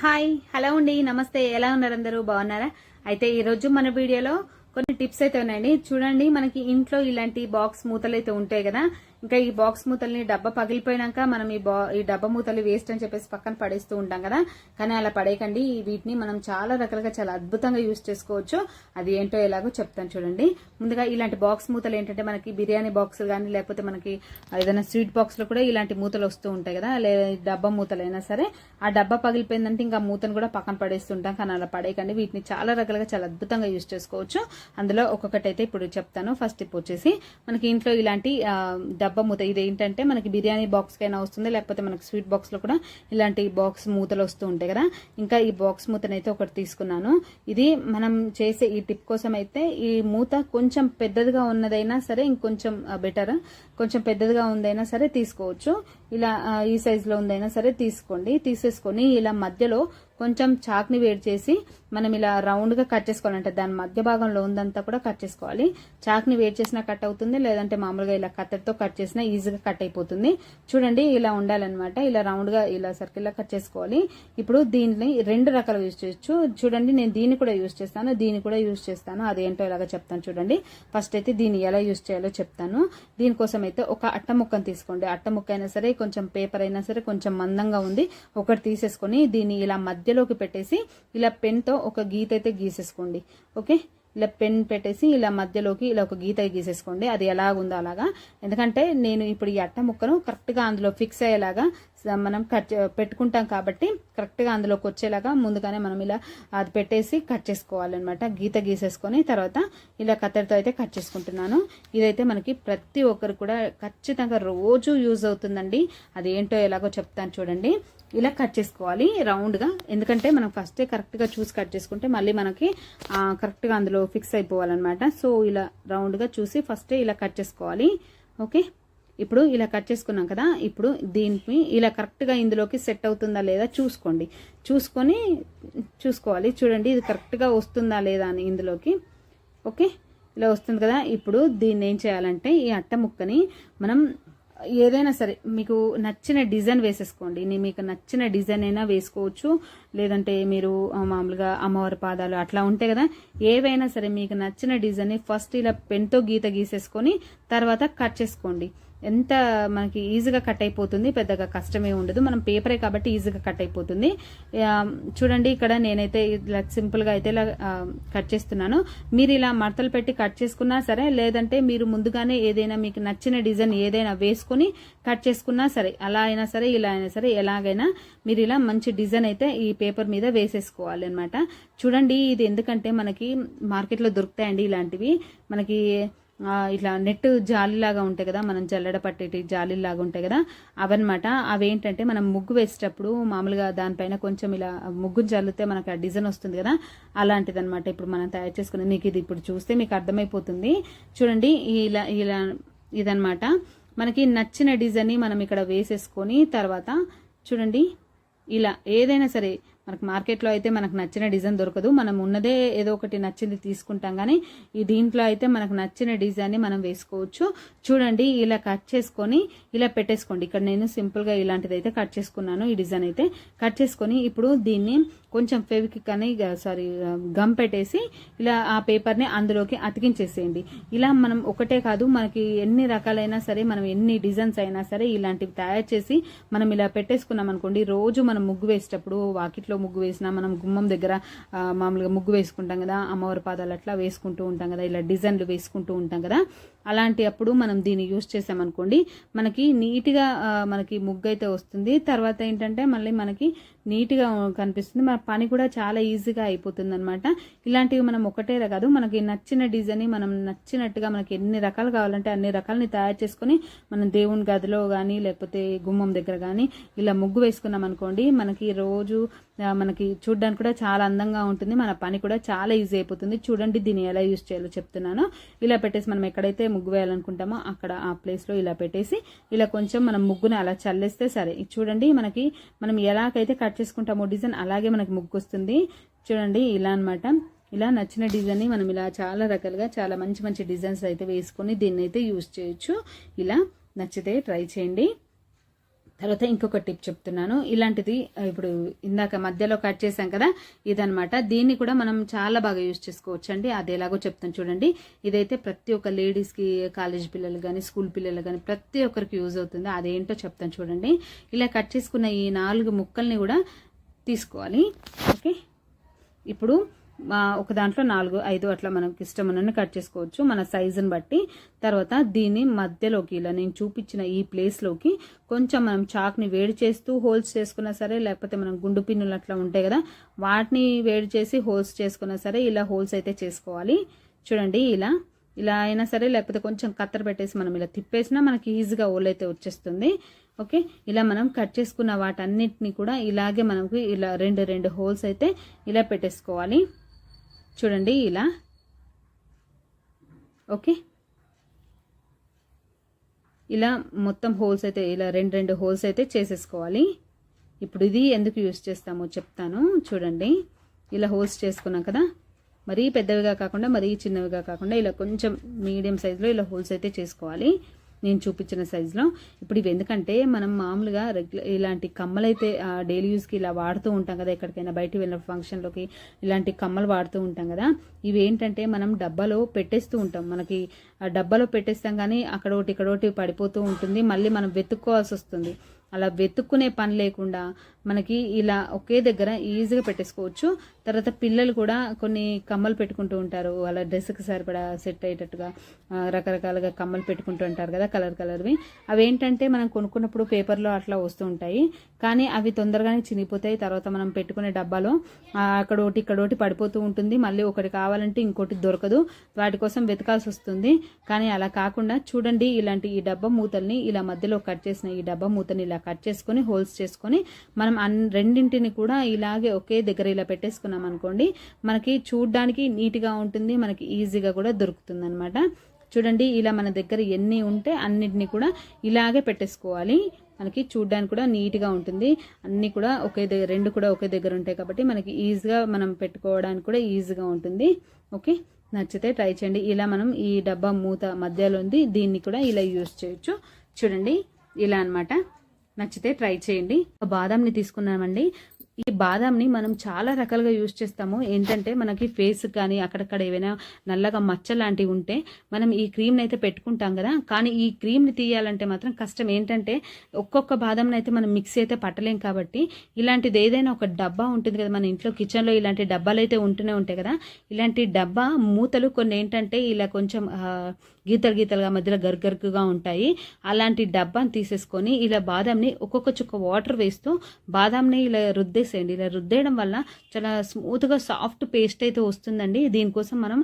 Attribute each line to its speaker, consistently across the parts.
Speaker 1: Hi hello అండి నమస్తే ఎలా ఉన్నారు అందరూ? బాగున్నారా? అయితే ఈ రోజు మన వీడియోలో కొన్ని టిప్స్ అయితే ఉన్నాయండి. చూడండి మనకి ఇంట్లో ఇలాంటి బాక్స్ మూతలు అయితే ఉంటాయి కదా ఇంకా ఈ బాక్స్ మూతల్ని డబ్బా పగిలిపోయినాక మనం ఈ బా ఈ డబ్బా మూతలు వేస్ట్ అని చెప్పేసి పక్కన పడేస్తూ ఉంటాం కదా. కానీ అలా పడేయకండి. వీటిని మనం చాలా రకాలుగా చాలా అద్భుతంగా యూజ్ చేసుకోవచ్చు. అది ఏంటో ఎలాగో చెప్తాను చూడండి. ముందుగా ఇలాంటి బాక్స్ మూతలు ఏంటంటే మనకి బిర్యానీ బాక్స్ కానీ లేకపోతే మనకి ఏదైనా స్వీట్ బాక్స్లో కూడా ఇలాంటి మూతలు వస్తూ ఉంటాయి కదా. లేదా డబ్బా మూతలైనా సరే. ఆ డబ్బా పగిలిపోయిందంటే ఇంకా మూతను కూడా పక్కన పడేస్తుంటాం కానీ అలా పడేయకండి. వీటిని చాలా రకాలుగా చాలా అద్భుతంగా యూజ్ చేసుకోవచ్చు. అందులో ఒక్కొక్కటి అయితే ఇప్పుడు చెప్తాను. ఫస్ట్ టిప్ వచ్చేసి మనకి ఇంట్లో ఇలాంటి డబ్బా మూత ఇది ఏంటంటే మనకి బిర్యానీ బాక్స్కైనా వస్తుంది లేకపోతే మనకి స్వీట్ బాక్స్లో కూడా ఇలాంటి బాక్స్ మూతలు వస్తూ ఉంటాయి కదా. ఇంకా ఈ బాక్స్ మూతనైతే ఒకటి తీసుకున్నాను. ఇది మనం చేసే ఈ టిప్ కోసం అయితే ఈ మూత కొంచెం పెద్దదిగా ఉన్నదైనా సరే ఇంకొంచెం బెటర్ కొంచెం పెద్దదిగా ఉందైనా సరే తీసుకోవచ్చు. ఇలా ఈ సైజ్లో ఉందైనా సరే తీసుకోండి. తీసేసుకొని ఇలా మధ్యలో కొంచెం చాక్ని వేడి చేసి మనం ఇలా రౌండ్గా కట్ చేసుకోవాలంటే దాని మధ్య భాగంలో ఉందంతా కూడా కట్ చేసుకోవాలి. చాక్ని వేడి చేసినా కట్ అవుతుంది లేదంటే మామూలుగా ఇలా కత్తెరతో కట్ చేసినా ఈజీగా కట్ అయిపోతుంది. చూడండి ఇలా ఉండాలన్నమాట. ఇలా రౌండ్గా ఇలా సర్కిల్లా కట్ చేసుకోవాలి. ఇప్పుడు దీన్ని రెండు రకాలు యూజ్ చేయొచ్చు. చూడండి నేను దీన్ని కూడా యూజ్ చేస్తాను దీన్ని కూడా యూజ్ చేస్తాను. అదేంటో ఇలాగా చెప్తాను చూడండి. ఫస్ట్ అయితే దీన్ని ఎలా యూజ్ చేయాలో చెప్తాను. దీనికోసం అయితే ఒక అట్ట ముక్కను తీసుకోండి. అట్ట ముక్క అయినా సరే కొంచెం పేపర్ అయినా సరే కొంచెం మందంగా ఉంది. ఒకటి తీసేసుకొని దీన్ని ఇలా మధ్యలోకి పెట్టేసి ఇలా పెన్తో ఒక గీత అయితే గీసేసుకోండి. ఓకే? ఇలా పెన్ పెట్టేసి ఇలా మధ్యలోకి ఇలా ఒక గీత గీసేసుకోండి. అది ఎలాగుందో అలాగా. ఎందుకంటే నేను ఇప్పుడు ఈ అట్ట ముక్కను కరెక్ట్గా అందులో ఫిక్స్ అయ్యేలాగా మనం కట్ చే- పెట్టుకుంటాం కాబట్టి కరెక్ట్గా అందులోకి వచ్చేలాగా ముందుగానే మనం ఇలా అది పెట్టేసి కట్ చేసుకోవాలన్నమాట. గీత గీసేసుకొని తర్వాత ఇలా కత్తెరతో అయితే కట్ చేసుకుంటున్నాను. ఇదైతే మనకి ప్రతి ఒక్కరు కూడా ఖచ్చితంగా రోజు యూజ్ అవుతుందండి. అది ఏంటో ఎలాగో చెప్తాను చూడండి. ఇలా కట్ చేసుకోవాలి రౌండ్గా. ఎందుకంటే మనం ఫస్టే కరెక్ట్గా చూసి కట్ చేసుకుంటే మళ్ళీ మనకి కరెక్ట్గా అందులో ఫిక్స్ అయిపోవాలన్నమాట. సో ఇలా రౌండ్గా చూసి ఫస్టే ఇలా కట్ చేసుకోవాలి. ఓకే? ఇప్పుడు ఇలా కట్ చేసుకున్నాం కదా ఇప్పుడు దీనికి ఇలా కరెక్ట్గా ఇందులోకి సెట్ అవుతుందా లేదా చూసుకోండి. చూసుకొని చూసుకోవాలి. చూడండి ఇది కరెక్ట్గా వస్తుందా లేదా అని ఇందులోకి. ఓకే? ఇలా వస్తుంది కదా ఇప్పుడు దీన్ని ఏం చేయాలంటే ఈ అట్ట ముక్కని మనం ఏదైనా సరే మీకు నచ్చిన డిజైన్ వేసేసుకోండి. మీకు నచ్చిన డిజైన్ అయినా వేసుకోవచ్చు. లేదంటే మీరు మామూలుగా అమ్మవారి పాదాలు అట్లా ఉంటాయి కదా ఏవైనా సరే మీకు నచ్చిన డిజైన్ ఫస్ట్ ఇలా పెన్తో గీత గీసేసుకొని తర్వాత కట్ చేసుకోండి. ఎంత మనకి ఈజీగా కట్ అయిపోతుంది పెద్దగా కష్టమే ఉండదు. మనం పేపరే కాబట్టి ఈజీగా కట్ అయిపోతుంది. చూడండి ఇక్కడ నేనైతే ఇలా సింపుల్గా అయితే ఇలా కట్ చేస్తున్నాను. మీరు ఇలా మడతలు పెట్టి కట్ చేసుకున్నా సరే లేదంటే మీరు ముందుగానే ఏదైనా మీకు నచ్చిన డిజైన్ ఏదైనా వేసుకొని కట్ చేసుకున్నా సరే అలా అయినా సరే ఇలా అయినా సరే ఎలాగైనా మీరు ఇలా మంచి డిజైన్ అయితే ఈ పేపర్ మీద వేసేసుకోవాలి అనమాట చూడండి ఇది ఎందుకంటే మనకి మార్కెట్లో దొరుకుతాయండి ఇలాంటివి. మనకి ఇట్లా నెట్ జాలిలాగా ఉంటాయి కదా మనం జల్లడ పట్టేటి జాలిలాగా ఉంటాయి కదా అవన్నమాట. అవి ఏంటంటే మనం ముగ్గు వేసేటప్పుడు మామూలుగా దానిపైన కొంచెం ఇలా ముగ్గు జల్లితే మనకు ఆ డిజైన్ వస్తుంది కదా అలాంటిది అనమాట ఇప్పుడు మనం తయారు చేసుకుని మీకు ఇది ఇప్పుడు చూస్తే మీకు అర్థమైపోతుంది. చూడండి ఇలా ఇలా ఇదనమాట మనకి నచ్చిన డిజైన్ని మనం ఇక్కడ వేసేసుకొని తర్వాత చూడండి ఇలా ఏదైనా సరే మనకు మార్కెట్లో అయితే మనకు నచ్చిన డిజైన్ దొరకదు. మనం ఉన్నదే ఏదో ఒకటి నచ్చింది తీసుకుంటాం కానీ ఈ దీంట్లో అయితే మనకు నచ్చిన డిజైన్ని మనం వేసుకోవచ్చు. చూడండి ఇలా కట్ చేసుకొని ఇలా పెట్టేసుకోండి. ఇక్కడ నేను సింపుల్గా ఇలాంటిది అయితే కట్ చేసుకున్నాను ఈ డిజైన్ అయితే. కట్ చేసుకొని ఇప్పుడు దీన్ని కొంచెం ఫెవిక్విక్ అని సారీ గమ్ పెట్టేసి ఇలా ఆ పేపర్ని అందులోకి అతికించేసేయండి. ఇలా మనం ఒకటే కాదు మనకి ఎన్ని రకాలైనా సరే మనం ఎన్ని డిజైన్స్ అయినా సరే ఇలాంటివి తయారు చేసి మనం ఇలా పెట్టేసుకున్నాం అనుకోండి రోజు మనం ముగ్గు వేసేటప్పుడు వాకిట్లో ముగ్గు వేసినా మనం గుమ్మం దగ్గర మామూలుగా ముగ్గు వేసుకుంటాం కదా అమ్మవారి పాదాలు అట్లా వేసుకుంటూ ఉంటాం కదా ఇలా డిజైన్లు వేసుకుంటూ ఉంటాం కదా అలాంటి అప్పుడు మనం దీన్ని యూస్ చేసామనుకోండి మనకి నీట్గా మనకి ముగ్గు అయితే వస్తుంది. తర్వాత ఏంటంటే మళ్ళీ మనకి నీట్గా కనిపిస్తుంది. మన పని కూడా చాలా ఈజీగా అయిపోతుంది అనమాట ఇలాంటివి మనం ఒకటే కాదు మనకి నచ్చిన డిజైన్ మనం నచ్చినట్టుగా మనకి ఎన్ని రకాలు కావాలంటే అన్ని రకాలని తయారు చేసుకొని మనం దేవుని గదిలో కానీ లేకపోతే గుమ్మం దగ్గర కానీ ఇలా ముగ్గు వేసుకున్నాం అనుకోండి మనకి రోజు మనకి చూడడానికి కూడా చాలా అందంగా ఉంటుంది. మన పని కూడా చాలా ఈజీ అయిపోతుంది. చూడండి దీన్ని ఎలా యూజ్ చేయాలో చెప్తున్నాను. ఇలా పెట్టేసి మనం ఎక్కడైతే ముగ్గు వేయాలనుకుంటామో అక్కడ ఆ ప్లేస్లో ఇలా పెట్టేసి ఇలా కొంచెం మనం ముగ్గును అలా చల్లేస్తే సరే. చూడండి మనకి మనం ఎలాగైతే కట్ చేసుకుంటామో డిజైన్ అలాగే మనకి ముగ్గు వస్తుంది. చూడండి ఇలా అన్నమాట. ఇలా నచ్చిన డిజైన్ని మనం ఇలా చాలా రకాలుగా చాలా మంచి మంచి డిజైన్స్ అయితే వేసుకొని దీన్ని అయితే యూజ్ చేయొచ్చు. ఇలా నచ్చితే ట్రై చేయండి. తర్వాత ఇంకొక టిప్ చెప్తున్నాను. ఇలాంటిది ఇప్పుడు ఇందాక మధ్యలో కట్ చేసాం కదా ఇదనమాట దీన్ని కూడా మనం చాలా బాగా యూజ్ చేసుకోవచ్చు అండి అది ఎలాగో చెప్తాను చూడండి. ఇదైతే ప్రతి ఒక్క లేడీస్కి కాలేజ్ పిల్లలు కానీ స్కూల్ పిల్లలు కానీ ప్రతి ఒక్కరికి యూజ్ అవుతుంది. అదేంటో చెప్తాను చూడండి. ఇలా కట్ చేసుకున్న ఈ నాలుగు ముక్కల్ని కూడా తీసుకోవాలి. ఓకే? ఇప్పుడు ఒక దాంట్లో నాలుగు ఐదు అట్లా మనకి ఇష్టం కట్ చేసుకోవచ్చు. మన సైజుని బట్టి. తర్వాత దీన్ని మధ్యలోకి ఇలా నేను చూపించిన ఈ ప్లేస్లోకి కొంచెం మనం చాక్ని వేడి చేస్తూ హోల్స్ చేసుకున్నా సరే లేకపోతే మనం గుండు పిన్నులు అట్లా ఉంటాయి కదా వాటిని వేడి చేసి హోల్స్ చేసుకున్నా సరే ఇలా హోల్స్ అయితే చేసుకోవాలి. చూడండి ఇలా. ఇలా అయినా సరే లేకపోతే కొంచెం కత్తెర పెట్టేసి మనం ఇలా తిప్పేసినా మనకి ఈజీగా హోల్ అయితే వచ్చేస్తుంది. ఓకే ఇలా మనం కట్ చేసుకున్న వాటన్నిటిని కూడా ఇలాగే మనకు ఇలా రెండు రెండు హోల్స్ అయితే ఇలా పెట్టేసుకోవాలి. చూడండి ఇలా. ఓకే. ఇలా మొత్తం హోల్స్ అయితే ఇలా రెండు రెండు హోల్స్ అయితే చేసేసుకోవాలి. ఇప్పుడు ఇది ఎందుకు యూస్ చేస్తామో చెప్తాను. చూడండి. ఇలా హోల్స్ చేసుకున్నాం కదా. మరీ పెద్దవిగా కాకుండా మరీ చిన్నవిగా కాకుండా ఇలా కొంచెం మీడియం సైజులో ఇలా హోల్స్ అయితే చేసుకోవాలి. నేను చూపించిన సైజులో ఇప్పుడు ఇవి ఎందుకంటే మనం మామూలుగా రెగ్యులర్ ఇలాంటి కమ్మలైతే డైలీ యూస్కి ఇలా వాడుతూ ఉంటాం కదా ఎక్కడికైనా బయటికి వెళ్ళిన ఫంక్షన్లోకి ఇలాంటి కమ్మలు వాడుతూ ఉంటాం కదా. ఇవి ఏంటంటే మనం డబ్బాలో పెట్టేస్తూ ఉంటాం. మనకి ఆ డబ్బాలో పెట్టేస్తాం కానీ అక్కడ ఒకటి ఇక్కడ ఒకటి పడిపోతూ ఉంటుంది. మళ్ళీ మనం వెతుక్కోవాల్సి వస్తుంది. అలా వెతుక్కునే పని లేకుండా మనకి ఇలా ఒకే దగ్గర ఈజీగా పెట్టేసుకోవచ్చు. తర్వాత పిల్లలు కూడా కొన్ని కమ్మలు పెట్టుకుంటూ ఉంటారు. వాళ్ళ డ్రెస్కి సరిపడా సెట్ అయ్యేటట్టుగా రకరకాలుగా కమ్మలు పెట్టుకుంటూ ఉంటారు కదా కలర్ కలర్వి అవి ఏంటంటే మనం కొనుక్కున్నప్పుడు పేపర్లో అట్లా వస్తూ ఉంటాయి. కానీ అవి తొందరగానే చినిగిపోతాయి. తర్వాత మనం పెట్టుకునే డబ్బాలో అక్కడ ఒకటి ఇక్కడ ఒకటి పడిపోతూ ఉంటుంది. మళ్ళీ ఒకటి కావాలంటే ఇంకోటి దొరకదు. వాటి కోసం వెతకాల్సి వస్తుంది. కానీ అలా కాకుండా చూడండి ఇలాంటి ఈ డబ్బా మూతల్ని ఇలా మధ్యలో కట్ చేసిన ఈ డబ్బా మూతని ఇలా కట్ చేసుకొని హోల్స్ చేసుకొని మనం అన్ రెండింటిని కూడా ఇలాగే ఒకే దగ్గర ఇలా పెట్టేసుకున్నాం అనుకోండి మనకి చూడ్డానికి నీట్గా ఉంటుంది మనకి ఈజీగా కూడా దొరుకుతుంది అనమాట చూడండి ఇలా మన దగ్గర ఎన్ని ఉంటే అన్నిటిని కూడా ఇలాగే పెట్టేసుకోవాలి. మనకి చూడ్డానికి కూడా నీట్గా ఉంటుంది. అన్నీ కూడా ఒకే దగ్గర రెండు కూడా ఒకే దగ్గర ఉంటాయి కాబట్టి మనకి ఈజీగా మనం పెట్టుకోవడానికి కూడా ఈజీగా ఉంటుంది. ఓకే? నచ్చితే ట్రై చేయండి. ఇలా మనం ఈ డబ్బా మూత మధ్యలో ఉంది దీన్ని కూడా ఇలా యూజ్ చేయొచ్చు. చూడండి ఇలా అన్నమాట. నచ్చితే ట్రై చేయండి. బాదాంని తీసుకున్నామండి. ఈ బాదాంని మనం చాలా రకాలుగా యూజ్ చేస్తాము. ఏంటంటే మనకి ఫేస్ కానీ అక్కడక్కడ ఏవైనా నల్లగా మచ్చ లాంటివి ఉంటే మనం ఈ క్రీమ్ని అయితే పెట్టుకుంటాం కదా. కానీ ఈ క్రీమ్ని తీయాలంటే మాత్రం కష్టం. ఏంటంటే ఒక్కొక్క బాదంని అయితే మనం మిక్సీ అయితే పట్టలేం కాబట్టి ఇలాంటిది ఏదైనా ఒక డబ్బా ఉంటుంది కదా. మన ఇంట్లో కిచెన్లో ఇలాంటి డబ్బాలు అయితే ఉంటూనే ఉంటాయి కదా. ఇలాంటి డబ్బా మూతలు కొన్ని ఏంటంటే ఇలా కొంచెం గీతలు గీతలుగా మధ్యలో గరుగరుకుగా ఉంటాయి. అలాంటి డబ్బాని తీసేసుకొని ఇలా బాదంని ఒక్కొక్క చుక్క వాటర్ వేస్తూ బాదంని ఇలా రుద్దేసేయండి. ఇలా రుద్దేయడం వల్ల చాలా స్మూత్గా సాఫ్ట్ పేస్ట్ అయితే వస్తుందండి. దీనికోసం మనం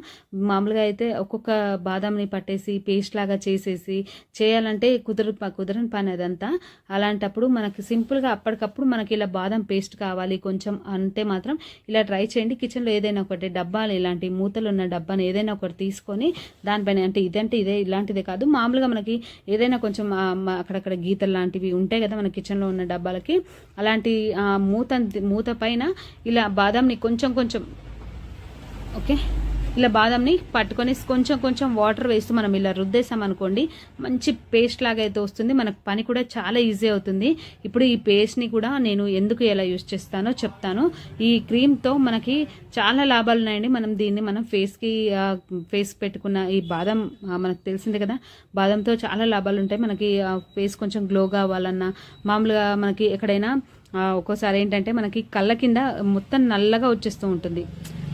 Speaker 1: మామూలుగా అయితే ఒక్కొక్క బాదంని పట్టేసి పేస్ట్ లాగా చేసేసి చేయాలంటే కుదర కుదరని పని అదంతా. అలాంటప్పుడు మనకి సింపుల్గా అప్పటికప్పుడు మనకి ఇలా బాదం పేస్ట్ కావాలి. కొంచెం అంటే మాత్రం ఇలా ట్రై చేయండి. కిచెన్లో ఏదైనా ఒకటి డబ్బాలు ఇలాంటి మూతలు ఉన్న డబ్బాని ఏదైనా ఒకటి తీసుకొని దానిపైన అంటే ఇదంటే ఇదే ఇలాంటిదే కాదు. మామూలుగా మనకి ఏదైనా కొంచెం అక్కడక్కడ గీతలు లాంటివి ఉంటాయి కదా మన కిచెన్లో ఉన్న డబ్బాలకి. అలాంటి మూత మూత పైన ఇలా బాదంని కొంచెం కొంచెం ఓకే? ఇలా బాదంని పట్టుకొని కొంచెం కొంచెం వాటర్ వేస్తూ మనం ఇలా రుద్దేసాం అనుకోండి మంచి పేస్ట్ లాగా అయితే వస్తుంది. మనకు పని కూడా చాలా ఈజీ అవుతుంది. ఇప్పుడు ఈ పేస్ట్ని కూడా నేను ఎందుకు ఎలా యూజ్ చేస్తానో చెప్తాను. ఈ క్రీమ్తో మనకి చాలా లాభాలు ఉన్నాయండి. మనం దీన్ని మనం ఫేస్కి ఫేస్ పెట్టుకున్న ఈ బాదం మనకు తెలిసిందే కదా. బాదంతో చాలా లాభాలు ఉంటాయి. మనకి ఫేస్ కొంచెం గ్లోగా అవ్వాలన్నా మామూలుగా మనకి ఎక్కడైనా ఒక్కోసారి ఏంటంటే మనకి కళ్ళ కింద మొత్తం నల్లగా వచ్చేస్తూ ఉంటుంది.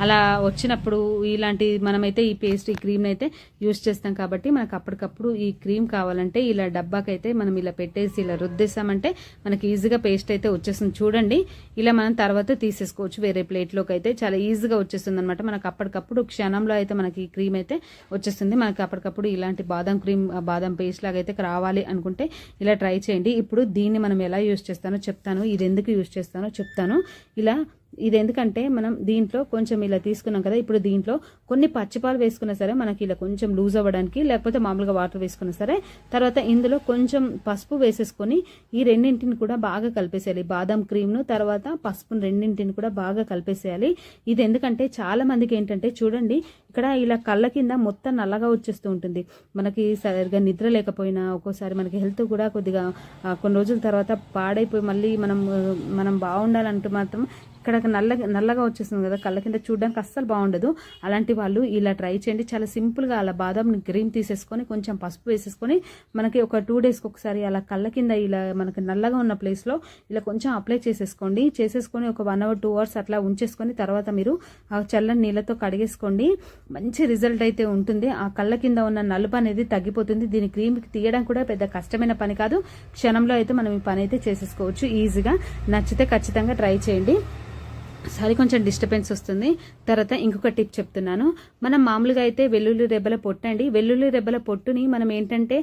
Speaker 1: అలా వచ్చినప్పుడు ఇలాంటి మనమైతే ఈ పేస్ట్ ఈ క్రీమ్ అయితే యూస్ చేస్తాం కాబట్టి మనకు అప్పటికప్పుడు ఈ క్రీమ్ కావాలంటే ఇలా డబ్బాకైతే మనం ఇలా పెట్టేసి ఇలా రుద్దేసామంటే మనకి ఈజీగా పేస్ట్ అయితే వచ్చేస్తుంది. చూడండి ఇలా మనం తర్వాత తీసేసుకోవచ్చు. వేరే ప్లేట్లోకి అయితే చాలా ఈజీగా వచ్చేస్తుంది అనమాట మనకు అప్పటికప్పుడు క్షణంలో అయితే మనకి ఈ క్రీమ్ అయితే వచ్చేస్తుంది. మనకి అప్పటికప్పుడు ఇలాంటి బాదం క్రీమ్ బాదం పేస్ట్ లాగా అయితే రావాలి అనుకుంటే ఇలా ట్రై చేయండి. ఇప్పుడు దీన్ని మనం ఎలా యూజ్ చేస్తానో చెప్తాను. ఇది ఎందుకు యూజ్ చేస్తానో చెప్తాను. ఇలా ఇది ఎందుకంటే మనం దీంట్లో కొంచెం ఇలా తీసుకున్నాం కదా ఇప్పుడు దీంట్లో కొన్ని పచ్చిపాలు వేసుకున్నా సరే మనకి ఇలా కొంచెం లూజ్ అవ్వడానికి లేకపోతే మామూలుగా వాటర్ వేసుకున్నా సరే తర్వాత ఇందులో కొంచెం పసుపు వేసేసుకొని ఈ రెండింటిని కూడా బాగా కలిపేసేయాలి. బాదం క్రీమ్ను తర్వాత పసుపును రెండింటిని కూడా బాగా కలిపేసేయాలి. ఇది ఎందుకంటే చాలా మందికి ఏంటంటే చూడండి ఇక్కడ ఇలా కళ్ళ కింద మొత్తం నల్లగా వచ్చేస్తూ ఉంటుంది. మనకి సరిగ్గా నిద్ర లేకపోయినా ఒక్కోసారి మనకి హెల్త్ కూడా కొద్దిగా కొన్ని రోజుల తర్వాత పాడైపోయి మళ్ళీ మనం మనం బాగుండాలంటూ మాత్రం ఇక్కడ నల్ల నల్లగా వచ్చేస్తుంది కదా కళ్ళ కింద చూడడానికి అస్సలు బాగుండదు. అలాంటి వాళ్ళు ఇలా ట్రై చేయండి. చాలా సింపుల్గా అలా బాదంని క్రీమ్ తీసేసుకొని కొంచెం పసుపు వేసేసుకొని మనకి ఒక టూ డేస్కి ఒకసారి అలా కళ్ళ కింద ఇలా మనకి నల్లగా ఉన్న ప్లేస్లో ఇలా కొంచెం అప్లై చేసేసుకోండి. చేసేసుకొని ఒక వన్ అవర్ టూ అవర్స్ అట్లా ఉంచేసుకొని తర్వాత మీరు ఆ చల్లని నీళ్ళతో కడిగేసుకోండి. మంచి రిజల్ట్ అయితే ఉంటుంది. ఆ కళ్ళ కింద ఉన్న నలుపు అనేది తగ్గిపోతుంది. దీని క్రీమ్ తీయడం కూడా పెద్ద కష్టమైన పని కాదు. క్షణంలో అయితే మనం ఈ పని అయితే చేసేసుకోవచ్చు. ఈజీగా నచ్చితే ఖచ్చితంగా ట్రై చేయండి. సారీ కొంచెం డిస్టర్బెన్స్ వస్తుంది. తర్వాత ఇంకొక టిప్ చెప్తున్నాను. మనం మామూలుగా అయితే వెల్లుల్లి రెబ్బల పొట్టు అండి వెల్లుల్లి రెబ్బల పొట్టుని మనం ఏంటంటే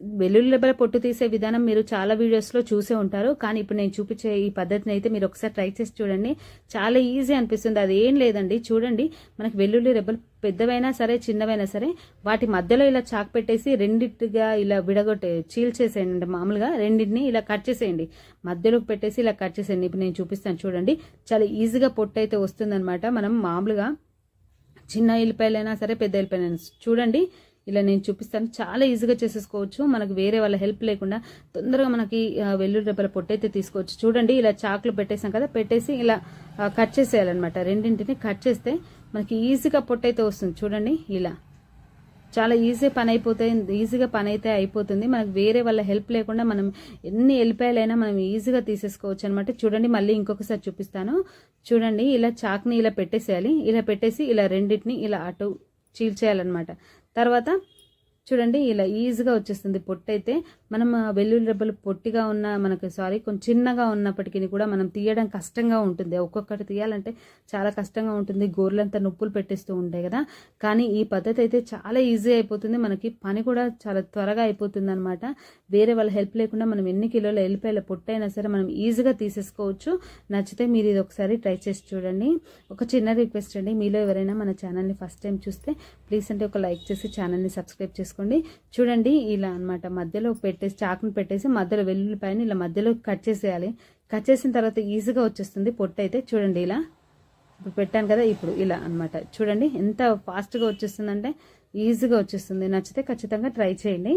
Speaker 1: వెల్లుల్లిబల వెల్లుల్లి పొట్టు తీసే విధానం మీరు చాలా వీడియోస్లో చూసే ఉంటారు. కానీ ఇప్పుడు నేను చూపించే ఈ పద్ధతిని అయితే మీరు ఒకసారి ట్రై చేసి చూడండి. చాలా ఈజీ అనిపిస్తుంది. అది ఏం లేదండి. చూడండి. మనకి వెల్లుల్లి రెబ్బలు పెద్దవైనా సరే చిన్నవైనా సరే వాటి మధ్యలో ఇలా చాక్ పెట్టేసి రెండింటిగా ఇలా విడగొట్టే చీల్చేసేయండి మామూలుగా రెండింటిని ఇలా కట్ చేసేయండి. మధ్యలోకి పెట్టేసి ఇలా కట్ చేసేయండి. ఇప్పుడు నేను చూపిస్తాను చూడండి. చాలా ఈజీగా పొట్టు అయితే వస్తుందన్నమాట. మనం మామూలుగా చిన్న ఎల్లిపాయలైనా సరే పెద్ద ఎల్లిపాయలైనా చూడండి. ఇలా నేను చూపిస్తాను. చాలా ఈజీగా చేసేసుకోవచ్చు. మనకు వేరే వాళ్ళ హెల్ప్ లేకుండా తొందరగా మనకి వెల్లుల్లిపల వెల్లుల్లి పొట్టు అయితే తీసుకోవచ్చు. చూడండి ఇలా చాకులు పెట్టేసాం కదా పెట్టేసి ఇలా కట్ చేసేయాలన్నమాట. రెండింటిని కట్ చేస్తే మనకి ఈజీగా పొట్టు అయితే వస్తుంది. చూడండి ఇలా. చాలా ఈజీ పని అయిపోతాయి ఈజీగా పని అయితే అయిపోతుంది. మనకు వేరే వాళ్ళ హెల్ప్ లేకుండా మనం ఎన్ని వెళ్ళిపోయాలైనా మనం ఈజీగా తీసేసుకోవచ్చు అనమాట చూడండి మళ్ళీ ఇంకొకసారి చూపిస్తాను. చూడండి ఇలా చాక్ని ఇలా పెట్టేసేయాలి. ఇలా పెట్టేసి ఇలా రెండింటిని ఇలా అటు చీల్చేయాలన్నమాట. తర్వాత చూడండి ఇలా ఈజీగా వచ్చేస్తుంది పొట్టు అయితే మనం వెల్లుల్లి రెబ్బలు పొట్టిగా ఉన్న మనకి సారీ కొంచెం చిన్నగా ఉన్నప్పటికీ కూడా మనం తీయడం కష్టంగా ఉంటుంది. ఒక్కొక్కటి తీయాలంటే చాలా కష్టంగా ఉంటుంది. గోర్లంతా నొప్పులు పెట్టేస్తూ ఉంటాయి కదా. కానీ ఈ పద్ధతి అయితే చాలా ఈజీ అయిపోతుంది. మనకి పని కూడా చాలా త్వరగా అయిపోతుంది అనమాట వేరే వాళ్ళ హెల్ప్ లేకుండా మనం ఎన్ని కిలోల ఎల్లిపాయల పొట్టు అయినా సరే మనం ఈజీగా తీసేసుకోవచ్చు. నచ్చితే మీరు ఇది ఒకసారి ట్రై చేసి చూడండి. ఒక చిన్న రిక్వెస్ట్ అండి. మీలో ఎవరైనా మన ఛానల్ని ఫస్ట్ టైం చూస్తే ప్లీజ్ అంటే ఒక లైక్ చేసి ఛానల్ని సబ్స్క్రైబ్ చేసుకోండి. చూడండి ఇలా అన్నమాట. మధ్యలో పెట్టి పెట్టేసి చాకుని పెట్టేసి మధ్యలో వెల్లుల్లిపాయని ఇలా మధ్యలో కట్ చేసేయాలి. కట్ చేసిన తర్వాత ఈజీగా వచ్చేస్తుంది పొట్టు అయితే. చూడండి ఇలా. ఇప్పుడు పెట్టాను కదా ఇప్పుడు ఇలా అన్నమాట. చూడండి ఎంత ఫాస్ట్గా వచ్చేస్తుందంటే ఈజీగా వచ్చేస్తుంది. నచ్చితే ఖచ్చితంగా ట్రై చేయండి.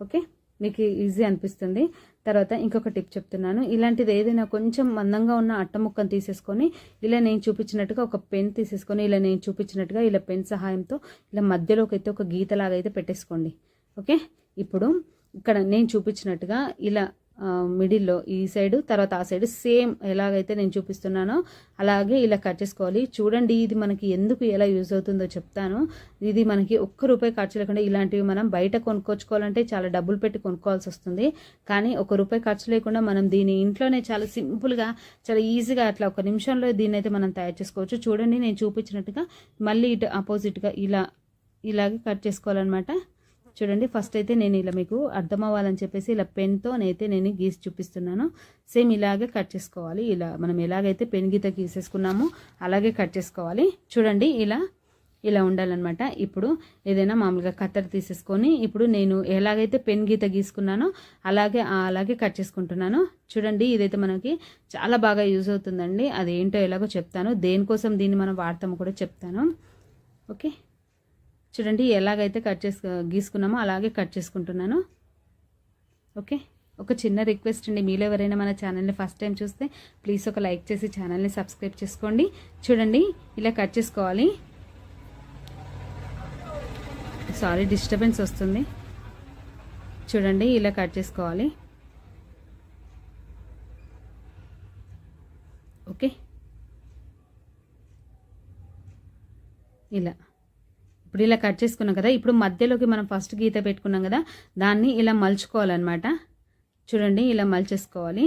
Speaker 1: ఓకే? మీకు ఈజీ అనిపిస్తుంది. తర్వాత ఇంకొక టిప్ చెప్తున్నాను. ఇలాంటిది ఏదైనా కొంచెం మందంగా ఉన్న అట్ట ముక్కను తీసేసుకొని ఇలా నేను చూపించినట్టుగా ఒక పెన్ తీసేసుకొని ఇలా నేను చూపించినట్టుగా ఇలా పెన్ సహాయంతో ఇలా మధ్యలోకి అయితే ఒక గీతలాగా అయితే పెట్టేసుకోండి. ఓకే? ఇప్పుడు ఇక్కడ నేను చూపించినట్టుగా ఇలా మిడిల్లో ఈ సైడ్ తర్వాత ఆ సైడ్ సేమ్ ఎలాగైతే నేను చూపిస్తున్నానో అలాగే ఇలా కట్ చేసుకోవాలి. చూడండి ఇది మనకి ఎందుకు ఎలా యూజ్ అవుతుందో చెప్తాను. ఇది మనకి ఒక్క రూపాయి ఖర్చు లేకుండా ఇలాంటివి మనం బయట కొనుక్కోవాలంటే చాలా డబ్బులు పెట్టి కొనుక్కోవాల్సి వస్తుంది. కానీ ఒక రూపాయి ఖర్చు లేకుండా మనం దీని ఇంట్లోనే చాలా సింపుల్గా చాలా ఈజీగా అట్లా ఒక నిమిషంలో దీన్ని అయితే మనం తయారు చేసుకోవచ్చు. చూడండి నేను చూపించినట్టుగా మళ్ళీ ఇటు ఆపోజిట్గా ఇలా ఇలాగే కట్ చేసుకోవాలన్నమాట. చూడండి ఫస్ట్ అయితే నేను ఇలా మీకు అర్థం అవ్వాలని చెప్పేసి ఇలా పెన్తో అయితే నేను గీసి చూపిస్తున్నాను. సేమ్ ఇలాగే కట్ చేసుకోవాలి. ఇలా మనం ఎలాగైతే పెన్ గీత గీసేసుకున్నామో అలాగే కట్ చేసుకోవాలి. చూడండి ఇలా ఇలా ఉండాలన్నమాట. ఇప్పుడు ఏదైనా మామూలుగా కత్తెర తీసేసుకొని ఇప్పుడు నేను ఎలాగైతే పెన్ గీత గీసుకున్నానో అలాగే అలాగే కట్ చేసుకుంటున్నాను. చూడండి ఇదైతే మనకి చాలా బాగా యూజ్ అవుతుందండి. అది ఏంటో ఎలాగో చెప్తాను. దేనికోసం దీన్ని మనం వాడతాము కూడా చెప్తాను. ఓకే చూడండి ఎలాగైతే కట్ చేసు గీసుకున్నామో అలాగే కట్ చేసుకుంటున్నాను. ఓకే? ఒక చిన్న రిక్వెస్ట్ అండి మీలో ఎవరైనా మన ఛానల్ని ఫస్ట్ టైం చూస్తే ప్లీజ్ ఒక లైక్ చేసి ఛానల్ని సబ్స్క్రైబ్ చేసుకోండి. చూడండి ఇలా కట్ చేసుకోవాలి. సారీ డిస్టర్బెన్స్ వస్తుంది. చూడండి ఇలా కట్ చేసుకోవాలి. ఓకే? ఇలా. ఇప్పుడు ఇలా కట్ చేసుకున్నాం కదా ఇప్పుడు మధ్యలోకి మనం ఫస్ట్ గీత పెట్టుకున్నాం కదా దాన్ని ఇలా మలుచుకోవాలన్నమాట. చూడండి ఇలా మలిచేసుకోవాలి.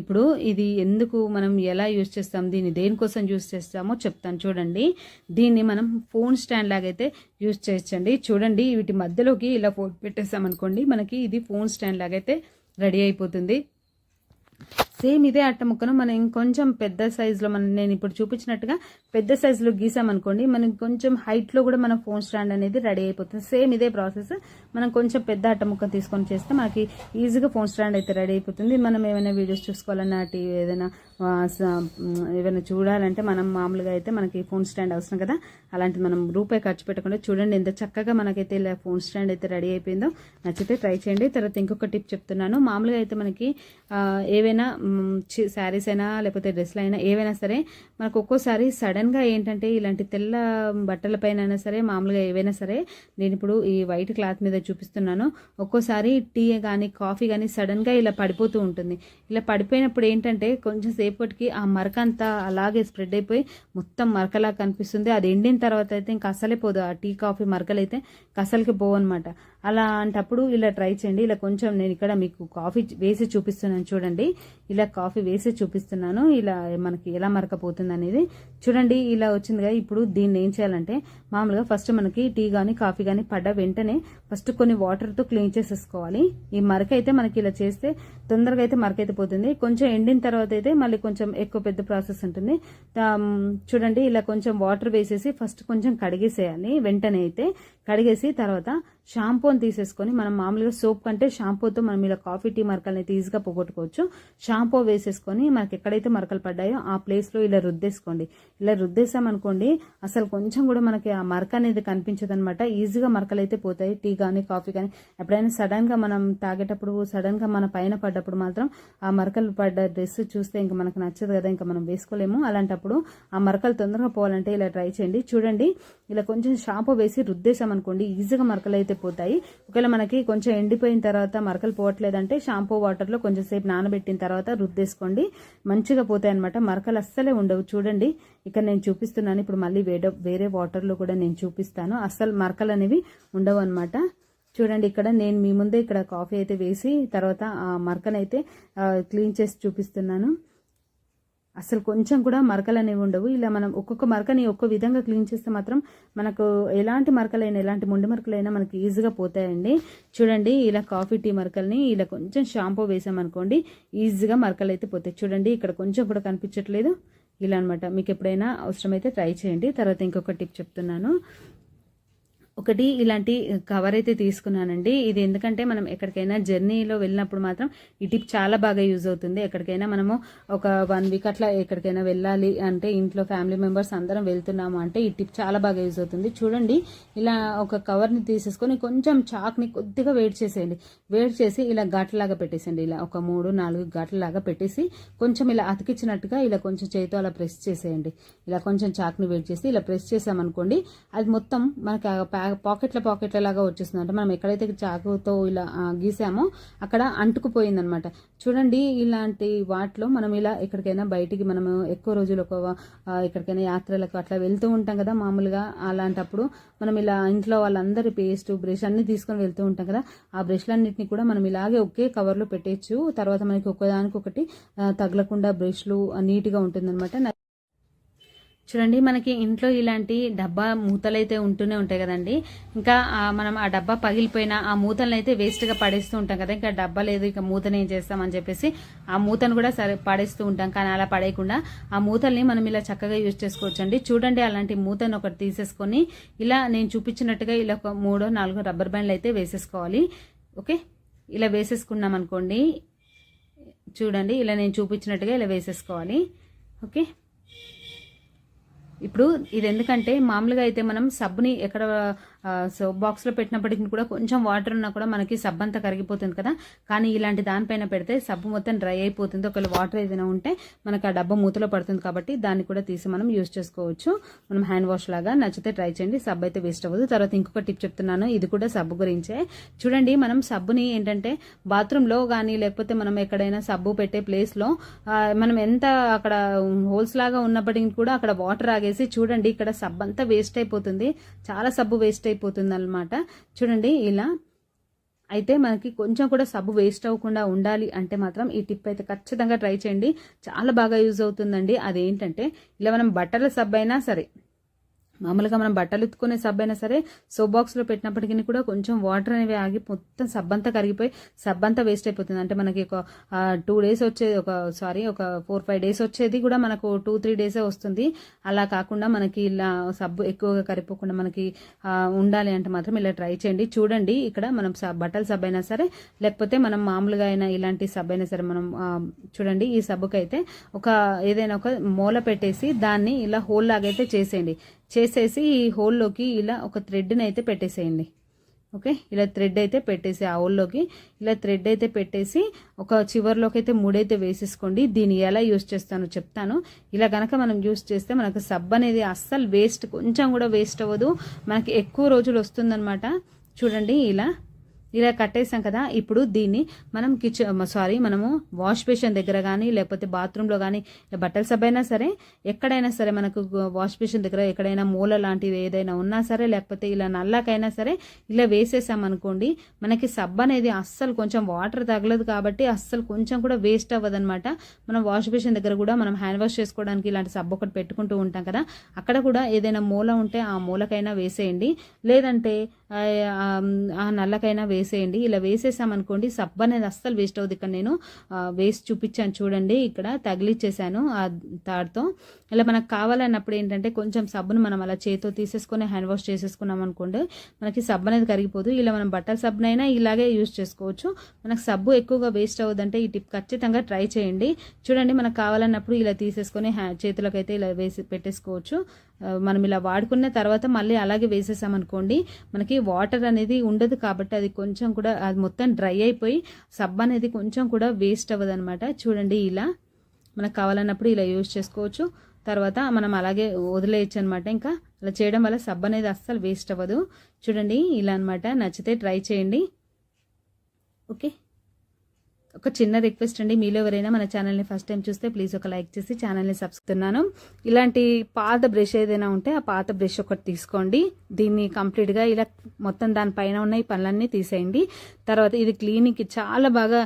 Speaker 1: ఇప్పుడు ఇది ఎందుకు మనం ఎలా యూజ్ చేస్తాం దీన్ని దేనికోసం యూజ్ చేస్తామో చెప్తాను చూడండి. దీన్ని మనం ఫోన్ స్టాండ్ లాగైతే యూజ్ చేయొచ్చండి. చూడండి వీటి మధ్యలోకి ఇలా ఫోన్ పెట్టేసామనుకోండి మనకి ఇది ఫోన్ స్టాండ్ లాగైతే రెడీ అయిపోతుంది. సేమ్ ఇదే అట్ట ముక్కను మనం ఇంకొంచెం పెద్ద సైజులో మనం నేను ఇప్పుడు చూపించినట్టుగా పెద్ద సైజులో గీసామనుకోండి మనం కొంచెం హైట్లో కూడా మన ఫోన్ స్టాండ్ అనేది రెడీ అయిపోతుంది. సేమ్ ఇదే ప్రాసెస్ మనం కొంచెం పెద్ద అట్ట ముక్క తీసుకొని చేస్తే మనకి ఈజీగా ఫోన్ స్టాండ్ అయితే రెడీ అయిపోతుంది. మనం ఏమైనా వీడియోస్ చూసుకోవాలన్నా టీవీ ఏదైనా స- ఏమైనా చూడాలంటే మనం మామూలుగా అయితే మనకి ఫోన్ స్టాండ్ అవసరం కదా. అలాంటి మనం రూపాయి ఖర్చు పెట్టకుండా చూడండి ఎంత చక్కగా మనకైతే ఇలా ఫోన్ స్టాండ్ అయితే రెడీ అయిపోయిందో. నచ్చితే ట్రై చేయండి. తర్వాత ఇంకొక టిప్ చెప్తున్నాను. మామూలుగా అయితే మనకి ఏవైనా శారీస్ అయినా లేకపోతే డ్రెస్లు అయినా ఏవైనా సరే మనకు ఒక్కోసారి సడన్గా ఏంటంటే ఇలాంటి తెల్ల బట్టలపైన అయినా సరే మామూలుగా ఏవైనా సరే నేను ఇప్పుడు ఈ వైట్ క్లాత్ మీద చూపిస్తున్నాను. ఒక్కోసారి టీ కానీ కాఫీ కానీ సడన్గా ఇలా పడిపోతూ ఉంటుంది. ఇలా పడిపోయినప్పుడు ఏంటంటే కొంచెం సేపటికి ఆ మరక అంతా అలాగే స్ప్రెడ్ అయిపోయి మొత్తం మరకలా కనిపిస్తుంది. అది ఎండిన తర్వాత అయితే ఇంకా అసలే పోదు. ఆ టీ కాఫీ మరకలు అయితే కసలకి పోవు అలాంటప్పుడు అలా అంటప్పుడు ఇలా ట్రై చేయండి. ఇలా కొంచెం నేను ఇక్కడ మీకు కాఫీ వేసి చూపిస్తున్నాను. చూడండి. ఇలా కాఫీ వేసి చూపిస్తున్నాను. ఇలా మనకి ఎలా మరకపోతుంది అనేది చూడండి ఇలా వచ్చింది కదా. ఇప్పుడు దీన్ని ఏం చేయాలంటే మామూలుగా ఫస్ట్ మనకి టీ కానీ కాఫీ కానీ పడ్డ వెంటనే ఫస్ట్ కొన్ని వాటర్తో క్లీన్ చేసేసుకోవాలి. ఈ మరక అయితే మనకి ఇలా చేస్తే తొందరగా అయితే మరకైతే పోతుంది. కొంచెం ఎండిన తర్వాత అయితే మళ్ళీ కొంచెం ఎక్కువ పెద్ద ప్రాసెస్ ఉంటుంది. Um, చూడండి ఇలా కొంచెం వాటర్ వేసేసి ఫస్ట్ కొంచెం కడిగేసేయాలి. వెంటనే అయితే కడిగేసి తర్వాత షాంపూని తీసేసుకొని మనం మామూలుగా సోప్ కంటే షాంపూతో మనం ఇలా కాఫీ టీ మరకల్ని ఈజీగా పోగొట్టుకోవచ్చు. షాంపూ వేసేసుకొని మనకి ఎక్కడైతే మరకలు పడ్డాయో ఆ ప్లేస్లో ఇలా రుద్దేసుకోండి. ఇలా రుద్దేసామనుకోండి అసలు కొంచెం కూడా మనకి ఆ మరక అనేది కనిపించదు అనమాట ఈజీగా మరకలు అయితే పోతాయి. టీ కానీ కాఫీ కానీ ఎప్పుడైనా సడన్గా మనం తాగేటప్పుడు సడన్గా మన పైన పడ్డప్పుడు మాత్రం ఆ మరకలు పడ్డ డ్రెస్ చూస్తే ఇంకా మనకు నచ్చదు కదా ఇంకా మనం వేసుకోలేము. అలాంటప్పుడు ఆ మరకలు తొందరగా పోవాలంటే ఇలా ట్రై చేయండి. చూడండి ఇలా కొంచెం షాంపూ వేసి రుద్దేశామనుకోండి ఈజీగా మరకలు అయితే పోతాయి ఒకవేళ మనకి కొంచెం ఎండిపోయిన తర్వాత మరకలు పోవట్లేదంటే షాంపూ వాటర్లో కొంచెం సేపు నానబెట్టిన తర్వాత రుద్దేసుకోండి. మంచిగా పోతాయి అనమాట మరకలు అస్సలే ఉండవు. చూడండి ఇక్కడ నేను చూపిస్తున్నాను. ఇప్పుడు మళ్ళీ వేరే వేరే వాటర్లో కూడా నేను చూపిస్తాను. అస్సలు మరకలు అనేవి ఉండవు అనమాట చూడండి ఇక్కడ నేను మీ ముందే ఇక్కడ కాఫీ అయితే వేసి తర్వాత ఆ మరకనైతే క్లీన్ చేసి చూపిస్తున్నాను. అసలు కొంచెం కూడా మరకలు అనేవి ఉండవు. ఇలా మనం ఒక్కొక్క మరకని ఒక్క విధంగా క్లీన్ చేస్తే మాత్రం మనకు ఎలాంటి మరకలైనా ఎలాంటి ముండి మరకలైనా మనకి ఈజీగా పోతాయండి. చూడండి ఇలా కాఫీ టీ మరకల్ని ఇలా కొంచెం షాంపూ వేసామనుకోండి ఈజీగా మరకలు అయితే పోతాయి. చూడండి ఇక్కడ కొంచెం కూడా కనిపించట్లేదు. ఇలా అనమాట మీకు ఎప్పుడైనా అవసరమైతే ట్రై చేయండి. తర్వాత ఇంకొక టిప్ చెప్తున్నాను. ఒకటి ఇలాంటి కవర్ అయితే తీసుకున్నానండి. ఇది ఎందుకంటే మనం ఎక్కడికైనా జర్నీలో వెళ్ళినప్పుడు మాత్రం ఈ టిప్ చాలా బాగా యూజ్ అవుతుంది. ఎక్కడికైనా మనము ఒక వన్ వీక్ అట్లా ఎక్కడికైనా వెళ్ళాలి అంటే ఇంట్లో ఫ్యామిలీ మెంబర్స్ అందరం వెళ్తున్నాము అంటే ఈ టిప్ చాలా బాగా యూజ్ అవుతుంది. చూడండి ఇలా ఒక కవర్ని తీసేసుకొని కొంచెం చాక్ని కొద్దిగా వేడి చేసేయండి. వేడి చేసి ఇలా ఘాట్లాగా పెట్టేసేయండి. ఇలా ఒక మూడు నాలుగు ఘాట్లలాగా పెట్టేసి కొంచెం ఇలా అతికించినట్టుగా ఇలా కొంచెం చేతితో అలా ప్రెస్ చేసేయండి. ఇలా కొంచెం చాక్ని వేడి చేసి ఇలా ప్రెస్ చేసామనుకోండి అది మొత్తం మనకి పాకెట్ల పాకెట్ల లాగా వచ్చేస్తుంది అంటే మనం ఎక్కడైతే చాకుతో ఇలా గీసామో అక్కడ అంటుకుపోయిందనమాట. చూడండి ఇలాంటి వాటిలో మనం ఇలా ఎక్కడికైనా బయటికి మనము ఎక్కువ రోజులు ఒక ఎక్కడికైనా యాత్రలకు అట్లా వెళ్తూ ఉంటాం కదా మామూలుగా. అలాంటప్పుడు మనం ఇలా ఇంట్లో వాళ్ళందరి పేస్ట్ బ్రష్ అన్ని తీసుకొని వెళ్తూ ఉంటాం కదా. ఆ బ్రష్లన్నింటినీ కూడా మనం ఇలాగే ఒకే కవర్లో పెట్టేయచ్చు. తర్వాత మనకి ఒకదానికి ఒకటి తగలకుండా బ్రష్లు నీట్గా ఉంటుందన్నమాట చూడండి మనకి ఇంట్లో ఇలాంటి డబ్బా మూతలు అయితే ఉంటూనే ఉంటాయి కదండి. ఇంకా మనం ఆ డబ్బా పగిలిపోయిన ఆ మూతలను అయితే వేస్ట్గా పడేస్తూ ఉంటాం కదా. ఇంకా డబ్బా లేదు ఇక మూతను ఏం చేస్తామని చెప్పేసి ఆ మూతను కూడా సరే పడేస్తూ ఉంటాం. కానీ అలా పడేయకుండా ఆ మూతల్ని మనం ఇలా చక్కగా యూజ్ చేసుకోవచ్చండి. చూడండి అలాంటి మూతను ఒకటి తీసేసుకొని ఇలా నేను చూపించినట్టుగా ఇలా ఒక మూడో నాలుగో రబ్బర్ బ్యాండ్లు అయితే వేసేసుకోవాలి. ఓకే? ఇలా వేసేసుకున్నాం అనుకోండి చూడండి ఇలా నేను చూపించినట్టుగా ఇలా వేసేసుకోవాలి. ఓకే? ఇప్పుడు ఇది ఎందుకంటే మామూలుగా అయితే మనం సబ్బుని ఎక్కడ సో బాక్స్లో పెట్టినప్పటికీ కూడా కొంచెం వాటర్ ఉన్నా కూడా మనకి సబ్ అంతా కరిగిపోతుంది కదా. కానీ ఇలాంటి దానిపైన పెడితే సబ్బు మొత్తం డ్రై అయిపోతుంది. ఒకవేళ వాటర్ ఏదైనా ఉంటే మనకు ఆ డబ్బా మూతలో పడుతుంది కాబట్టి దాన్ని కూడా తీసి మనం యూజ్ చేసుకోవచ్చు. మనం హ్యాండ్ వాష్ లాగా నచ్చితే ట్రై చేయండి. సబ్బు అయితే వేస్ట్ అవ్వదు. తర్వాత ఇంకొక టిప్ చెప్తున్నాను. ఇది కూడా సబ్బు గురించే. చూడండి మనం సబ్బుని ఏంటంటే బాత్రూంలో కానీ లేకపోతే మనం ఎక్కడైనా సబ్బు పెట్టే ప్లేస్లో మనం ఎంత అక్కడ హోల్స్ లాగా ఉన్నప్పటికీ కూడా అక్కడ వాటర్ ఆగేసి చూడండి ఇక్కడ సబ్ అంతా వేస్ట్ అయిపోతుంది. చాలా సబ్బు వేస్ట్ అయిపోతుంది అయిపోతుంది అనమాట చూడండి ఇలా. అయితే మనకి కొంచెం కూడా సబ్బు వేస్ట్ అవ్వకుండా ఉండాలి అంటే మాత్రం ఈ టిప్ అయితే ఖచ్చితంగా ట్రై చేయండి. చాలా బాగా యూజ్ అవుతుందండి. అదేంటంటే ఇలా మనం బట్టల సబ్బు అయినా సరే మామూలుగా మనం బట్టలు ఉతుకునే సబ్బు అయినా సరే సోప్ బాక్స్లో పెట్టినప్పటికీ కూడా కొంచెం వాటర్ అనేవి ఆగి మొత్తం సబ్బు అంతా కరిగిపోయి సబ్ అంతా వేస్ట్ అయిపోతుంది. అంటే మనకి ఒక టూ డేస్ వచ్చేది ఒక సారీ ఒక ఫోర్ ఫైవ్ డేస్ వచ్చేది కూడా మనకు టూ త్రీ డేసే వస్తుంది. అలా కాకుండా మనకి ఇలా సబ్బు ఎక్కువగా కరిపోకుండా మనకి ఉండాలి అంటే మాత్రం ఇలా ట్రై చేయండి. చూడండి ఇక్కడ మనం స- బట్టల సబ్బు అయినా సరే లేకపోతే మనం మామూలుగా అయినా ఇలాంటి సబ్బు అయినా సరే మనం చూడండి ఈ సబ్బుకైతే ఒక ఏదైనా ఒక మూల పెట్టేసి దాన్ని ఇలా హోల్ లాగైతే చేసేయండి. చేసేసి ఈ హోల్లోకి ఇలా ఒక థ్రెడ్ని అయితే పెట్టేసేయండి. ఓకే? ఇలా థ్రెడ్ అయితే పెట్టేసి ఆ హోల్లోకి ఇలా థ్రెడ్ అయితే పెట్టేసి ఒక చివర్లోకి అయితే మూడైతే వేసేసుకోండి. దీన్ని ఎలా యూస్ చేస్తానో చెప్తాను. ఇలా కనుక మనం యూస్ చేస్తే మనకు సబ్ అనేది అస్సలు వేస్ట్ కొంచెం కూడా వేస్ట్ అవ్వదు. మనకి ఎక్కువ రోజులు వస్తుందన్నమాట. చూడండి ఇలా ఇలా కట్టేసాం కదా ఇప్పుడు దీన్ని మనం కిచెన్ సారీ మనము వాష్ బేషన్ దగ్గర కానీ లేకపోతే బాత్రూంలో కానీ బట్టల సబ్బు అయినా సరే ఎక్కడైనా సరే మనకు వాష్ బేషన్ దగ్గర ఎక్కడైనా మూల లాంటివి ఏదైనా ఉన్నా సరే లేకపోతే ఇలా నల్లాకైనా సరే ఇలా వేసేసాం అనుకోండి మనకి సబ్బు అనేది అస్సలు కొంచెం వాటర్ తగలదు కాబట్టి అస్సలు కొంచెం కూడా వేస్ట్ అవ్వదు అనమాట మనం వాష్ బేషన్ దగ్గర కూడా మనం హ్యాండ్ వాష్ చేసుకోవడానికి ఇలాంటి సబ్బు ఒకటి పెట్టుకుంటూ ఉంటాం కదా అక్కడ కూడా ఏదైనా మూల ఉంటే ఆ మూలకైనా వేసేయండి. లేదంటే ఆ, నల్లకైనా వేసి వేసేయండి. ఇలా వేసేసామనుకోండి సబ్బు అనేది అస్సలు వేస్ట్ అవుతుంది ఇక్కడ నేను వేసి చూపించాను చూడండి. ఇక్కడ తగిలిచ్చేసాను ఆ తాడుతో. ఇలా మనకు కావాలన్నప్పుడు ఏంటంటే కొంచెం సబ్బును మనం అలా చేతితో తీసేసుకొని హ్యాండ్ వాష్ చేసేసుకున్నాం అనుకోండి మనకి సబ్బు అనేది కరిగిపోదు. ఇలా మనం బట్టల సబ్బునైనా ఇలాగే యూజ్ చేసుకోవచ్చు. మనకు సబ్బు ఎక్కువగా వేస్ట్ అవ్వదంటే ఈ టిప్ ఖచ్చితంగా ట్రై చేయండి. చూడండి మనకు కావాలన్నప్పుడు ఇలా తీసేసుకొని హ్యా చేతులకు అయితే ఇలా వేసి పెట్టేసుకోవచ్చు. మనం ఇలా వాడుకున్న తర్వాత మళ్ళీ అలాగే వేసేసామనుకోండి మనకి వాటర్ అనేది ఉండదు కాబట్టి అది కొంచెం కూడా అది మొత్తం డ్రై అయిపోయి సబ్బు అనేది కొంచెం కూడా వేస్ట్ అవ్వదు చూడండి ఇలా మనకు కావాలన్నప్పుడు ఇలా యూజ్ చేసుకోవచ్చు. తర్వాత మనం అలాగే వదిలేయచ్చు అనమాట ఇంకా. అలా చేయడం వల్ల సబ్బు అనేది అస్సలు వేస్ట్ అవ్వదు. చూడండి ఇలా అనమాట నచ్చితే ట్రై చేయండి. ఓకే. ఒక చిన్న రిక్వెస్ట్ అండి. మీలో ఎవరైనా మన ఛానల్ని ఫస్ట్ టైం చూస్తే ప్లీజ్ ఒక లైక్ చేసి ఛానల్ని సబ్స్క్రిప్తున్నాను ఇలాంటి పాత బ్రష్ ఏదైనా ఉంటే ఆ పాత బ్రష్ ఒకటి తీసుకోండి. దీన్ని కంప్లీట్గా ఇలా మొత్తం దానిపైన ఉన్న ఈ పనులన్నీ తీసేయండి. తర్వాత ఇది క్లీనింగ్కి చాలా బాగా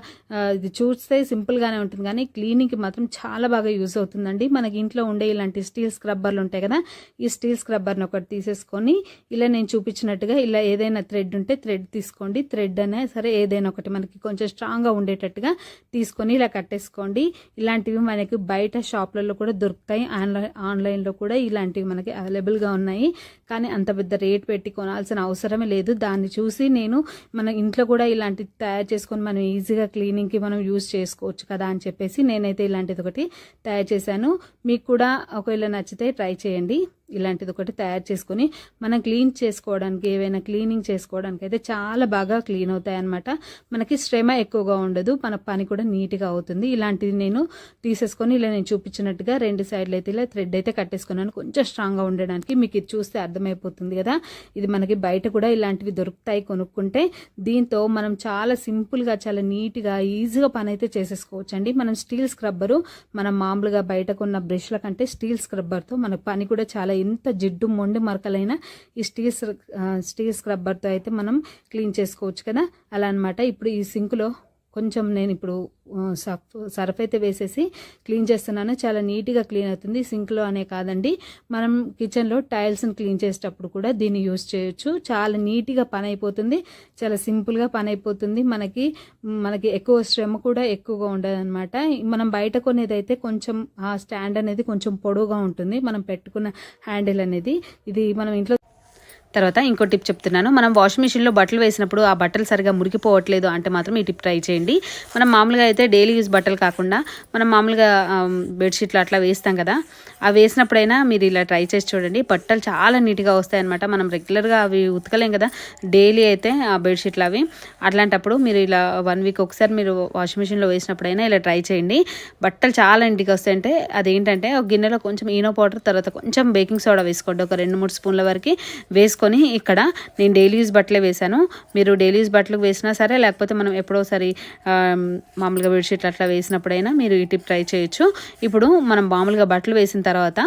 Speaker 1: ఇది చూస్తే సింపుల్గానే ఉంటుంది కానీ క్లీనింగ్కి మాత్రం చాలా బాగా యూజ్ అవుతుందండి. మనకి ఇంట్లో ఉండే ఇలాంటి స్టీల్ స్క్రబ్బర్లు ఉంటాయి కదా ఈ స్టీల్ స్క్రబ్బర్ని ఒకటి తీసేసుకొని ఇలా నేను చూపించినట్టుగా ఇలా ఏదైనా థ్రెడ్ ఉంటే థ్రెడ్ తీసుకోండి. థ్రెడ్ అనే సరే ఏదైనా ఒకటి మనకి కొంచెం స్ట్రాంగ్గా ఉండేటట్టు ఉండేటట్టుగా తీసుకొని ఇలా కట్టేసుకోండి. ఇలాంటివి మనకి బయట షాప్లలో కూడా దొరుకుతాయి. ఆన్లైన్ ఆన్లైన్లో కూడా ఇలాంటివి మనకి అవైలబుల్గా ఉన్నాయి. కానీ అంత పెద్ద రేట్ పెట్టి కొనాల్సిన అవసరమే లేదు. దాన్ని చూసి నేను మన ఇంట్లో కూడా ఇలాంటివి తయారు చేసుకొని మనం ఈజీగా క్లీనింగ్కి మనం యూజ్ చేసుకోవచ్చు కదా అని చెప్పేసి నేనైతే ఇలాంటిది ఒకటి తయారు చేశాను. మీకు కూడా ఒకవేళ నచ్చితే ట్రై చేయండి. ఇలాంటిది ఒకటి తయారు చేసుకొని మనం క్లీన్ చేసుకోవడానికి ఏవైనా క్లీనింగ్ చేసుకోవడానికి అయితే చాలా బాగా క్లీన్ అవుతాయి అనమాట మనకి శ్రమ ఎక్కువగా ఉండదు మన పని కూడా నీట్గా అవుతుంది. ఇలాంటిది నేను తీసేసుకొని ఇలా నేను చూపించినట్టుగా రెండు సైడ్లు అయితే ఇలా థ్రెడ్ అయితే కట్టేసుకున్నాను. కొంచెం స్ట్రాంగ్గా ఉండడానికి మీకు ఇది చూస్తే అర్థమైపోతుంది కదా. ఇది మనకి బయట కూడా ఇలాంటివి దొరుకుతాయి కొనుక్కుంటే. దీంతో మనం చాలా సింపుల్గా చాలా నీట్గా ఈజీగా పని అయితే చేసేసుకోవచ్చు అండి మనం స్టీల్ స్క్రబ్బరు మనం మామూలుగా బయట కొన్న బ్రష్ల కంటే స్టీల్ స్క్రబ్బర్తో మన పని కూడా చాలా ఎంత జిడ్డు మొండి మరకలైనా ఈ స్టీల్ స్టీల్ స్క్రబ్బర్తో అయితే మనం క్లీన్ చేసుకోవచ్చు కదా? అలా అన్నమాట. ఇప్పుడు ఈ సింక్లో కొంచెం నేను ఇప్పుడు సర్ఫ్ సర్ఫ్ అయితే వేసేసి క్లీన్ చేస్తున్నాను. చాలా నీట్గా క్లీన్ అవుతుంది. సింక్లో అనే కాదండి. మనం కిచెన్లో టైల్స్ని క్లీన్ చేసేటప్పుడు కూడా దీన్ని యూస్ చేయొచ్చు. చాలా నీట్గా పని అయిపోతుంది చాలా సింపుల్గా పని అయిపోతుంది మనకి మనకి ఎక్కువ శ్రమ కూడా ఎక్కువగా ఉండదన్నమాట. మనం బయట కొనేదైతే కొంచెం ఆ స్టాండ్ అనేది కొంచెం పొడవుగా ఉంటుంది. మనం పెట్టుకున్న హ్యాండిల్ అనేది. ఇది మనం ఇంట్లో తర్వాత ఇంకో టిప్ చెప్తున్నాను. మనం వాషింగ్ మిషన్లో బట్టలు వేసినప్పుడు ఆ బట్టలు సరిగా మురికిపోవట్లేదు అంటే మాత్రం ఈ టిప్ ట్రై చేయండి. మనం మామూలుగా అయితే డైలీ యూజ్ బట్టలు కాకుండా మనం మామూలుగా బెడ్షీట్లు అట్లా వేస్తాం కదా అవి వేసినప్పుడైనా మీరు ఇలా ట్రై చేసి చూడండి. బట్టలు చాలా నీట్గా వస్తాయి అనమాట మనం రెగ్యులర్గా అవి ఉతకలేం కదా డైలీ అయితే ఆ బెడ్షీట్లు అవి. అట్లాంటప్పుడు మీరు ఇలా వన్ వీక్ ఒకసారి మీరు వాషింగ్ మిషన్లో వేసినప్పుడైనా ఇలా ట్రై చేయండి. బట్టలు చాలా ఇంటికి వస్తాయంటే అదేంటంటే ఒక గిన్నెలో కొంచెం ఈనో పౌడర్ తర్వాత కొంచెం బేకింగ్ సోడా వేసుకోండి. ఒక రెండు మూడు స్పూన్ల వరకు వేసుకొని తీసుకొని ఇక్కడ నేను డైలీ యూజ్ బట్టలే వేశాను. మీరు డైలీ యూజ్ బట్టలు వేసినా సరే లేకపోతే మనం ఎప్పుడోసారి మామూలుగా బెడ్షీట్ అట్లా వేసినప్పుడైనా మీరు ఈ టిప్ ట్రై చేయొచ్చు. ఇప్పుడు మనం మామూలుగా బట్టలు వేసిన తర్వాత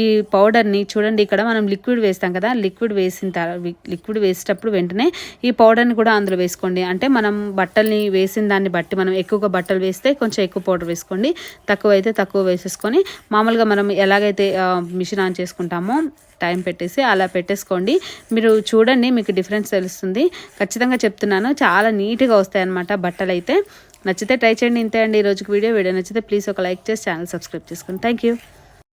Speaker 1: ఈ పౌడర్ని చూడండి ఇక్కడ మనం లిక్విడ్ వేస్తాం కదా లిక్విడ్ వేసిన తర్వాత లిక్విడ్ వేసేటప్పుడు వెంటనే ఈ పౌడర్ని కూడా అందులో వేసుకోండి. అంటే మనం బట్టల్ని వేసిన దాన్ని బట్టి మనం ఎక్కువగా బట్టలు వేస్తే కొంచెం ఎక్కువ పౌడర్ వేసుకోండి. తక్కువ అయితే తక్కువ వేసేసుకొని మామూలుగా మనం ఎలాగైతే మిషన్ ఆన్ చేసుకుంటామో టైం పెట్టేసి అలా పెట్టేసుకోండి. మీరు చూడండి మీకు డిఫరెన్స్ తెలుస్తుంది. ఖచ్చితంగా చెప్తున్నాను చాలా నీట్గా వస్తాయి అన్నమాట బట్టలు అయితే నచ్చితే ట్రై చేయండి ఇంతే అండి ఈ వీడియో. వీడియో నచ్చితే ప్లీజ్ ఒక లైక్ చేసి ఛానల్ సబ్స్క్రైబ్ చేసుకోండి థ్యాంక్ యూ